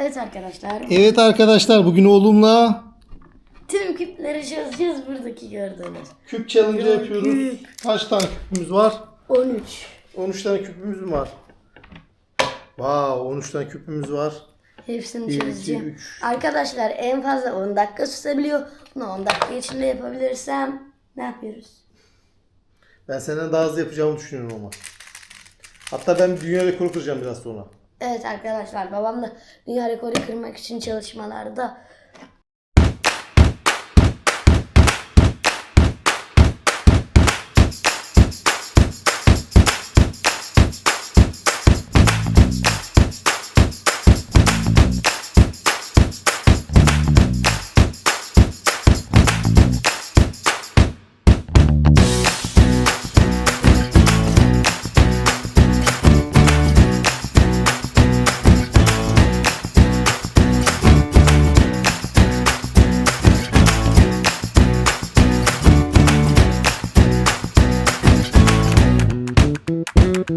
Evet arkadaşlar. Evet arkadaşlar bugün oğlumla Tüm küpleri çözeceğiz buradaki gördüğünüz. küp challenge Ya, yapıyoruz. küp. Kaç tane küpümüz var? 13. 13 tane küpümüz mü var? Wow 13 tane küpümüz var. Hepsini Bir, iki, çözeceğim. üç. Arkadaşlar en fazla 10 dakika tutabiliyor. Bunu 10 dakika içinde yapabilirsem ne yapıyoruz? Ben senden daha hızlı yapacağımı düşünüyorum ama. Hatta ben dünya rekoru kıracağım biraz sonra. Evet arkadaşlar babam da dünya rekoru kırmak için çalışmalarda.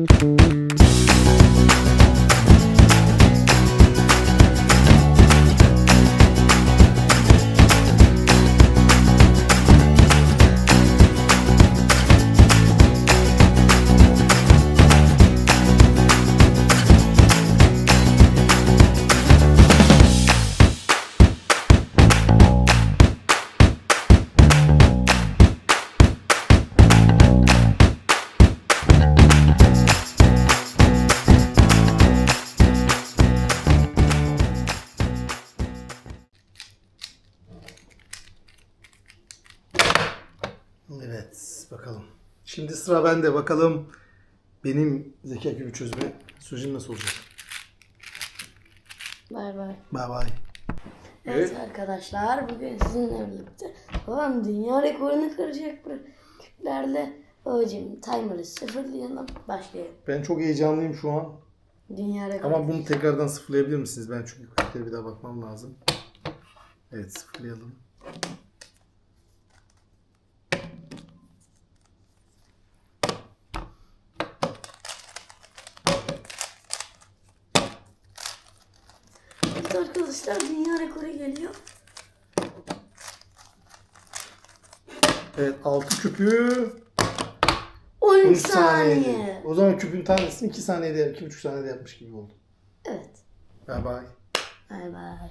Mm-hmm. Evet bakalım. Şimdi sıra bende bakalım benim zeka küpü çözme sürecim nasıl olacak? Bay bay. Bay bay. Evet, Evet. arkadaşlar bugün sizinle birlikte babam dünya rekorunu kıracak bu küplerle. Babacım timer'ı sıfırlayalım. Başlayalım. Ben çok heyecanlıyım şu an. Dünya rekoru. Ama bunu tekrardan sıfırlayabilir misiniz? Ben çünkü küplere bir daha bakmam lazım. Evet sıfırlayalım. Evet arkadaşlar dünya rekoru geliyor. Evet 6 küpü 13 13 saniye. O zaman küpün tanesini 2 saniyede, 2,5 saniyede yapmış gibi oldu. Evet. Bye bye. Bay bay.